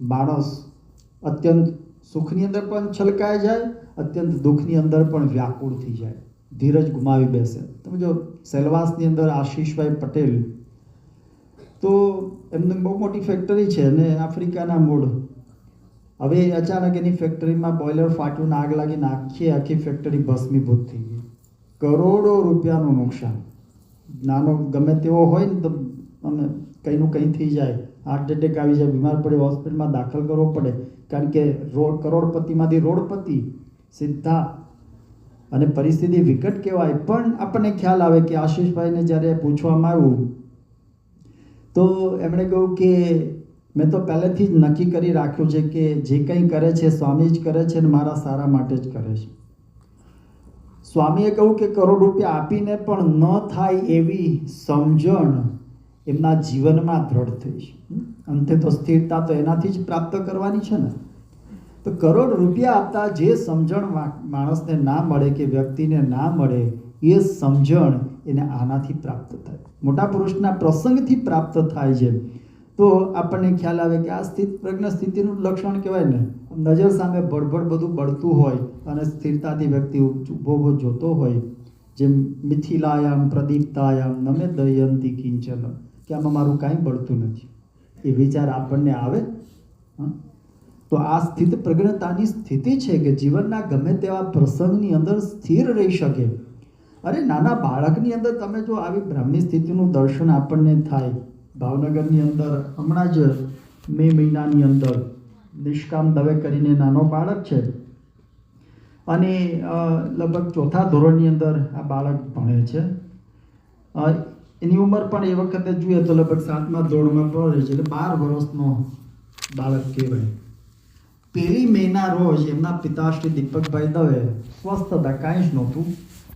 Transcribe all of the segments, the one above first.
માણસ અત્યંત સુખની અંદર પણ છલકાઈ જાય, અત્યંત દુઃખની અંદર પણ વ્યાકુળ થઈ જાય, ધીરજ ગુમાવી બેસે. તમે જો સેલવાસની અંદર આશીષભાઈ પટેલ, તો એમની બહુ મોટી ફેક્ટરી છે અને આફ્રિકાના મૂળ. હવે અચાનક એની ફેક્ટરીમાં બોઇલર ફાટ્યું આગ લાગીને આખી આખી ફેક્ટરી ભસ્મીભૂત થઈ ગઈ. કરોડો રૂપિયાનું નુકસાન. નાનો ગમે તેવો હોય ને તો અને કંઈનું કંઈ થઈ જાય. હાર્ટ એટેક આવી જાય, બીમાર પડે, હોસ્પિટલમાં દાખલ કરવો પડે. કારણ કે રોડ કરોડપતિમાંથી રોડપતિ, સીધા અને પરિસ્થિતિ વિકટ કહેવાય. પણ આપણને ખ્યાલ આવે કે આશીષભાઈને જ્યારે પૂછવામાં આવ્યું, તો એમણે કહ્યું કે, મેં તો પહેલેથી જ નક્કી કરી રાખ્યું છે કે જે કંઈ કરે છે, સ્વામી જ કરે છે અને મારા સારા માટે જ કરે છે. સ્વામીએ કહ્યું કે કરોડ રૂપિયા આપીને પણ ન થાય એવી સમજણ એમના જીવનમાં દ્રઢ થઈ. અંતે તો સ્થિરતા તો એનાથી જ પ્રાપ્ત કરવાની છે ને. તો કરોડ રૂપિયા આપતા જે સમજણ માણસને ના મળે કે વ્યક્તિને ના મળે, એ સમજણ એને આનાથી પ્રાપ્ત થાય. મોટા પુરુષના પ્રસંગથી પ્રાપ્ત થાય છે. તો આપણને ખ્યાલ આવે કે આ સ્થિત, પ્રજ્ઞ સ્થિતિનું લક્ષણ કહેવાય ને. નજર સામે ભડભડ બધું બળતું હોય અને સ્થિરતાથી વ્યક્તિ ઊભો ઊભો જોતો હોય. જેમ મિથિલાયામ, પ્રદીપ્તાયામ, નમે દયંતી કિંચન કે આમાં મારું કાંઈ બળતું નથી. એ વિચાર આપણને આવે? તો આ સ્થિત પ્રગણતાની સ્થિતિ છે કે જીવનના ગમે તેવા પ્રસંગની અંદર સ્થિર રહી શકે. અરે નાના બાળકની અંદર તમે જો આવી બ્રાહ્મણી સ્થિતિનું દર્શન આપણને થાય. ભાવનગરની અંદર, હમણાં જ મે મહિનાની અંદર નિષ્કામ દવે કરીને નાનો બાળક છે. અને લગભગ ચોથા ધોરણની અંદર આ બાળક ભણે છે. એની ઉંમર પણ એ વખતે જોઈએ તો લગભગ સાતમા ધોરણમાં પડે છે. એટલે બાર વર્ષનો બાળક કહેવાય. પહેલી મેના રોજ એમના પિતાશ્રી દીપકભાઈ દવે સ્વસ્થ હતા, કાંઈ જ નહોતું.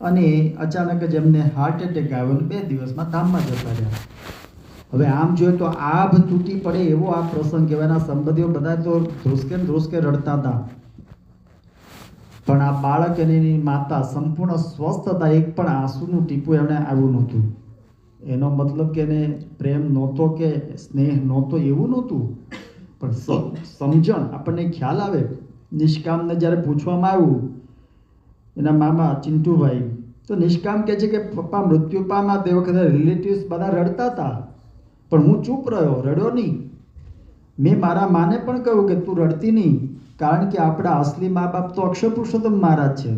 અને અચાનક જ એમને હાર્ટ એટેક આવ્યો બે દિવસમાં ધામમાં જતા રહ્યા. હવે આમ જોઈએ તો આભ તૂટી પડે એવો આ પ્રસંગ કહેવાયના સંબંધીઓ બધા તો ધ્રુસકે ધ્રુસકે રડતા હતા. પણ આ બાળક અને એની માતા સંપૂર્ણ સ્વસ્થ હતા, એક પણ આંસુનું ટીપું એમણે આવ્યું નહોતું. એનો મતલબ કે એને પ્રેમ નહોતો કે સ્નેહ નહોતો એવું નહોતું. પણ સમજણ આપણને ખ્યાલ આવે. નિષ્કામને જ્યારે પૂછવામાં આવ્યું, એના મામા ચિંટુભાઈ, તો નિષ્કામ કહે છે કે, પપ્પા મૃત્યુ પામા તે વખતે રિલેટિવ્સ બધા રડતા હતા. પણ હું ચૂપ રહ્યો, રડ્યો નહીં. મેં મારા માને પણ કહ્યું કે તું રડતી નહીં, કારણ કે આપણા અસલી મા બાપ તો અક્ષર પુરુષોત્તમ મહારાજ છે.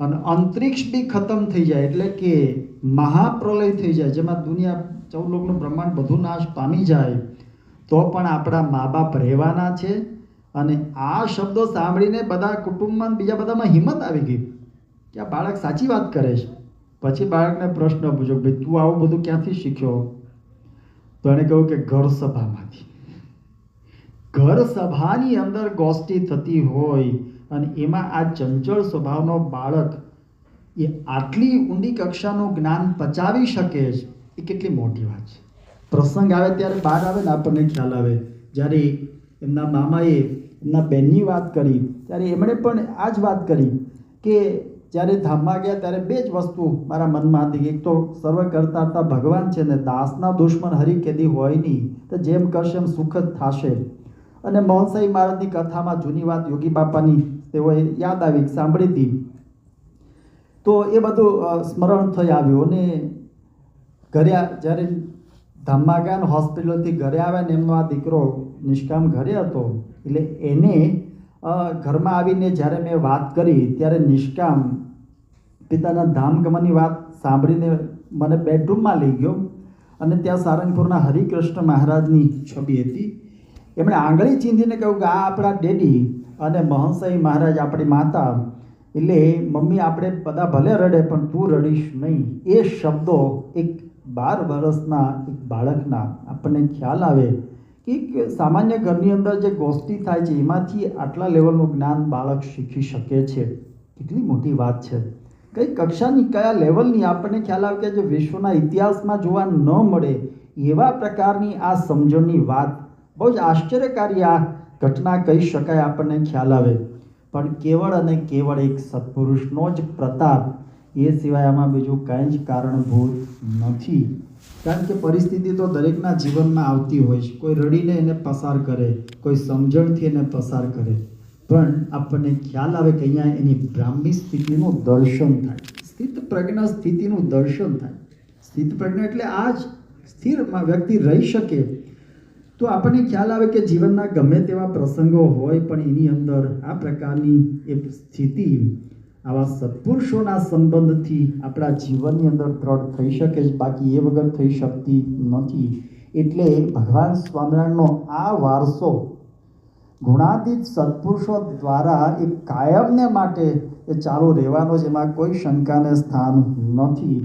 અને અંતરિક્ષ બી ખતમ થઈ જાય એટલે કે મહાપ્રલય થઈ જાય, જેમાં દુનિયા ચૌદ લોકનું બ્રહ્માંડ બધું નાશ પામી જાય, તો પણ આપણા મા બાપ રહેવાના છે. અને આ શબ્દો સાંભળીને બધા કુટુંબમાં બીજા બધામાં હિંમત આવી ગઈ કે આ બાળક સાચી વાત કરે છે. પછી બાળકને પ્રશ્ન પૂછ્યો ભાઈ, તું આવું બધું ક્યાંથી શીખ્યો? તો એણે કહ્યું કે ઘર સભામાંથી. ઘર સભાની અંદર ગોષ્ઠી થતી હોય અને એમાં આ ચંચળ સ્વભાવનો બાળક એ આટલી ઊંડી કક્ષાનું જ્ઞાન પચાવી શકે છે એ કેટલી મોટી વાત છે. પ્રસંગ આવે ત્યારે બહાર આવે ને આપણને ખ્યાલ આવે. જ્યારે એમના મામાએ, એમના બેનની વાત કરી, ત્યારે એમણે પણ આ જ વાત કરી કે જ્યારે ધામમાં ગયા ત્યારે બે જ વસ્તુ મારા મનમાં હતી. એક તો સર્વ કરતા ભગવાન છે ને દાસના દુશ્મન હરી કેદી હોય નહીં, તો જેમ કરશે એમ સુખ જ થશે. અને મોહનસાઈ મહારાજની કથામાં જૂની વાત યોગી બાપાની તેઓએ યાદ આવી સાંભળી હતી. તો એ બધું સ્મરણ થઈ આવ્યું અને ઘરે જ્યારે ધામમાં ગયા હોસ્પિટલથી ઘરે આવ્યા ને એમનો આ દીકરો નિષ્કામ ઘરે હતો, એટલે એને ઘરમાં આવીને જ્યારે મેં વાત કરી, ત્યારે નિષ્કામ પિતાના ધામ ગમનની વાત સાંભળીને મને બેડરૂમમાં લઈ ગયો અને ત્યાં સારંગપુરના હરિકૃષ્ણ મહારાજની છબી હતી. એમણે આંગળી ચીંધીને કહ્યું કે આ આપણા ડેડી અને મહંસાઈ મહારાજ આપણી માતા, એટલે મમ્મી આપણે બધા ભલે રડે, પણ તું રડીશ નહીં. એ શબ્દો એક બાર વર્ષના એક બાળકના આપણને ખ્યાલ આવે કે સામાન્ય ઘરની અંદર જે ગોષ્ઠી થાય છે, એમાંથી આટલા લેવલનું જ્ઞાન બાળક શીખી શકે છે. કેટલી મોટી વાત છે. કઈ કક્ષાની કયા લેવલની આપણને ખ્યાલ આવે કે જે વિશ્વના ઇતિહાસમાં જોવા ન મળે, એવા પ્રકારની આ સમજણની વાત બહુ જ આશ્ચર્યકારી આ ઘટના કહી શકાય આપણને ખ્યાલ આવે. પણ કેવળ અને કેવળ એક સત્પુરુષનો જ પ્રતાપ એ સિવાય આમાં બીજું કાંઈ જ કારણભૂત નથી. કારણ કે પરિસ્થિતિ તો દરેકના જીવનમાં આવતી હોય છે. કોઈ રડીને એને પસાર કરે, કોઈ સમજણથી એને પસાર કરે. પણ આપણને ખ્યાલ આવે કે અહીંયા એની બ્રાહ્મી સ્થિતિનું દર્શન થાય. સ્થિત પ્રજ્ઞા સ્થિતિનું દર્શન થાય. સ્થિત પ્રજ્ઞા એટલે આ જ સ્થિરમાં વ્યક્તિ રહી શકે તો આપણને ખ્યાલ આવે કે જીવનના ગમે તેવા પ્રસંગો હોય, પણ એની અંદર આ પ્રકારની એક સ્થિતિ, આવા સત્પુરુષોના સંબંધથી આપણા જીવનની અંદર દ્રઢ થઈ શકે છે. બાકી એ વગર થઈ શકતી નથી. એટલે ભગવાન સ્વામિનારાયણનો આ વારસો ગુણાતીત સત્પુરુષો દ્વારા એ કાયમને માટે એ ચાલુ રહેવાનો જેમાં કોઈ શંકાને સ્થાન નથી.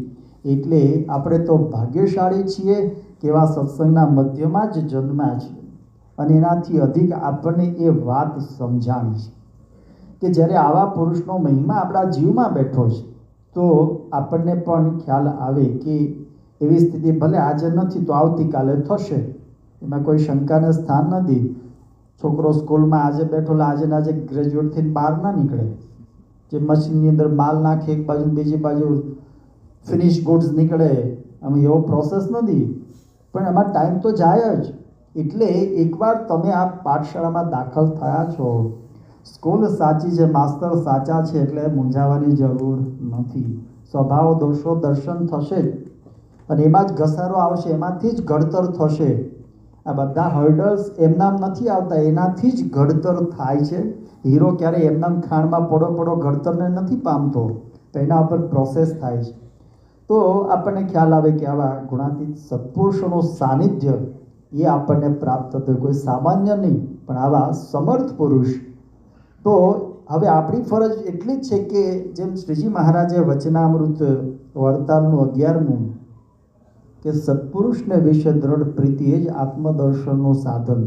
એટલે આપણે તો ભાગ્યશાળી છીએ કે એવા સત્સંગના મધ્યમાં જ જન્મ્યા છીએ. અને એનાથી અધિક આપણને એ વાત સમજાવી છે કે જ્યારે આવા પુરુષનો મહિમા આપણા જીવમાં બેઠો છે, તો આપણને પણ ખ્યાલ આવે કે એવી સ્થિતિ ભલે આજે નથી, તો આવતીકાલે થશે. એમાં કોઈ શંકાને સ્થાન નથી છોકરો સ્કૂલમાં આજે બેઠો આજે આજે ગ્રેજ્યુએટ થઈને બહાર ના નીકળે. જે મશીનની અંદર માલ નાખે, એક બાજુ બીજી બાજુ ફિનિશ ગુડ્સ નીકળે. આમાં એવો પ્રોસેસ નથી. પણ એમાં ટાઈમ તો જાય જ. એટલે એકવાર તમે આ પાઠશાળામાં દાખલ થયા છો સ્કૂલ સાચી છે માસ્તર સાચા છે, એટલે મૂંઝાવાની જરૂર નથી. સ્વભાવ, દોષો, દર્શન થશે જ. અને એમાં જ ઘસારો આવશે, એમાંથી જ ઘડતર થશે. આ બધા હર્ડલ્સ એમનામ નથી આવતા, એનાથી જ ઘડતર થાય છે. હીરો ક્યારે એમનામ ખાણમાં પડો પડો ઘડતરને નથી પામતો. તો એના ઉપર પ્રોસેસ થાય છે. તો આપણને ખ્યાલ આવે કે આવા ગુણાતીત સત્પુરુષોનું સાનિધ્ય એ આપણને પ્રાપ્ત થતું કોઈ સામાન્ય નહીં, પણ આવા સમર્થ પુરુષ. તો હવે આપણી ફરજ એટલી જ છે કે જેમ શ્રીજી મહારાજે વચનામૃત વડતાલનું અગિયારમું કે સત્પુરુષને વિશે દ્રઢ પ્રીતિ એ જ આત્મદર્શનનું સાધન.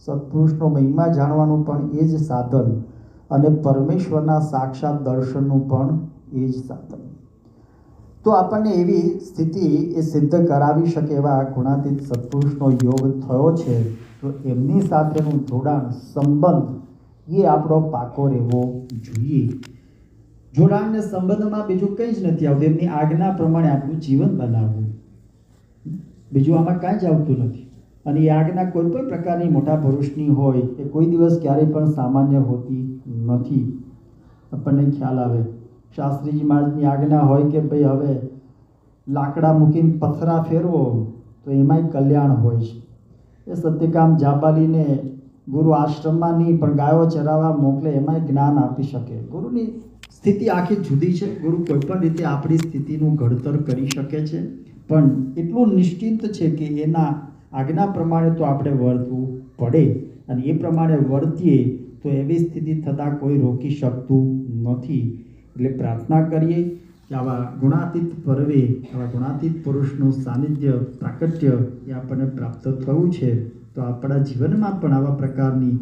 સત્પુરુષનો મહિમા જાણવાનું પણ એ જ સાધન. અને પરમેશ્વરના સાક્ષાત દર્શનનું પણ એ જ સાધન. તો આપણને એવી સ્થિતિ એ સિદ્ધ કરાવી શકે એવા ગુણાતીત સત્પુરુષનો યોગ થયો છે. તો એમની સાથેનું જોડાણ, સંબંધ એ આપણો પાકો રહેવો જોઈએ. જોડાણને સંબંધમાં બીજું કંઈ જ નથી આવતું. એમની આજ્ઞા પ્રમાણે આપણું જીવન બનાવવું. બીજું આમાં કાંઈ જ આવતું નથી. અને એ આજ્ઞા કોઈ પણ પ્રકારની મોટા પુરુષની હોય, એ કોઈ દિવસ ક્યારેય પણ સામાન્ય હોતી નથી. આપણને ખ્યાલ આવે. શાસ્ત્રીજી મહારાજની આજ્ઞા હોય કે ભાઈ હવે લાકડા મૂકીને પથરા ફેરવો, તો એમાંય કલ્યાણ હોય છે. એ સત્યકામ જાબાલીને ગુરુ આશ્રમમાં નહીં પણ ગાયો ચરાવવા મોકલે એમાંય જ્ઞાન આપી શકે. ગુરુની સ્થિતિ આખી જુદી છે. ગુરુ કોઈ પણ રીતે આપણી સ્થિતિનું ઘડતર કરી શકે છે. પણ એટલું નિશ્ચિત છે કે એના આજ્ઞા પ્રમાણે તો આપણે વર્તવું પડે અને એ પ્રમાણે વર્તીએ તો એવી સ્થિતિ થતાં કોઈ રોકી શકતું નથી. એટલે પ્રાર્થના કરીએ કે આવા ગુણાતીત પર્વે, આવા ગુણાતીત પુરુષનું સાનિધ્ય, પ્રાકટ્ય એ આપણને પ્રાપ્ત થયું છે. તો આપણા જીવનમાં પણ આવા પ્રકારની